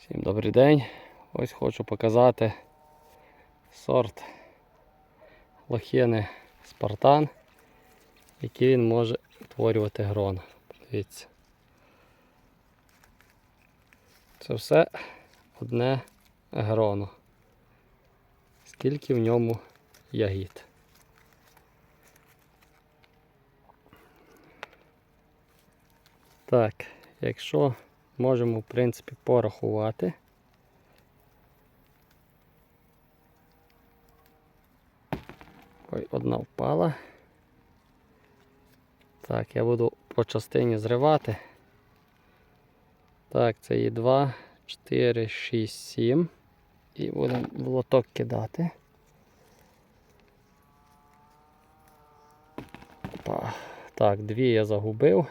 Всім добрий день. Ось хочу показати сорт лохини Спартан, який він може утворювати грон. Дивіться. Це все одне гроно. Скільки в ньому ягід. Так, якщо можемо, в принципі, порахувати. Ой, одна впала. Так, я буду по частині зривати. Так, це є 2, 4, 6, 7. І будемо в лоток кидати. Опа. Так, дві я загубив.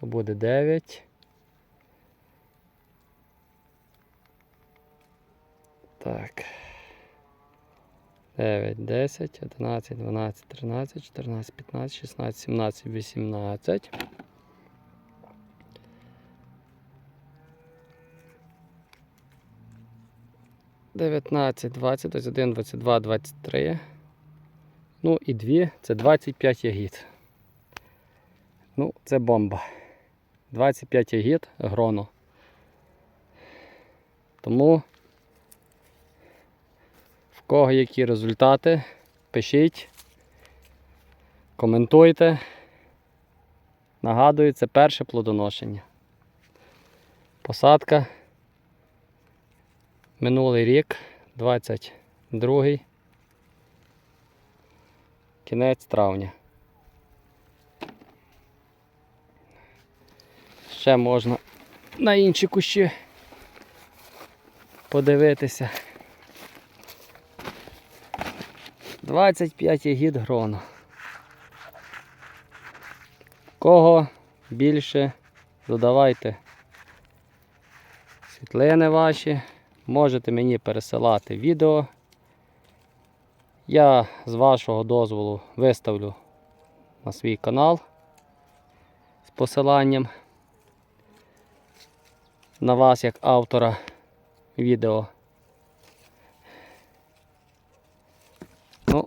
То буде 9. Так. 9, 10, 11, 12, 13, 14, 15, 16, 17, 18. Дев'ятнадцять, двадцять, двадцять один, двадцять два, двадцять три. Ну і дві це 25 ягід. Ну, це бомба. 25 ягід гроно. Тому кого які результати, пишіть, коментуйте. Нагадую, це перше плодоношення. Посадка. Минулий рік, 22 кінець травня. Ще можна на інші кущі подивитися. 25 ягід грону. Кого більше додавайте світлини ваші, можете мені пересилати відео. Я з вашого дозволу виставлю на свій канал з посиланням на вас як автора відео.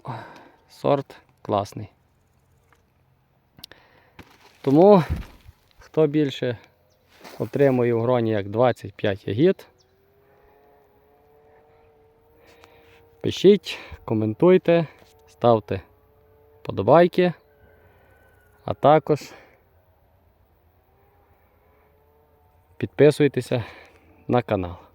Ну, сорт класний. Тому, хто більше отримує в гроні як 25 ягід, пишіть, коментуйте, ставте подобайки, а також підписуйтеся на канал.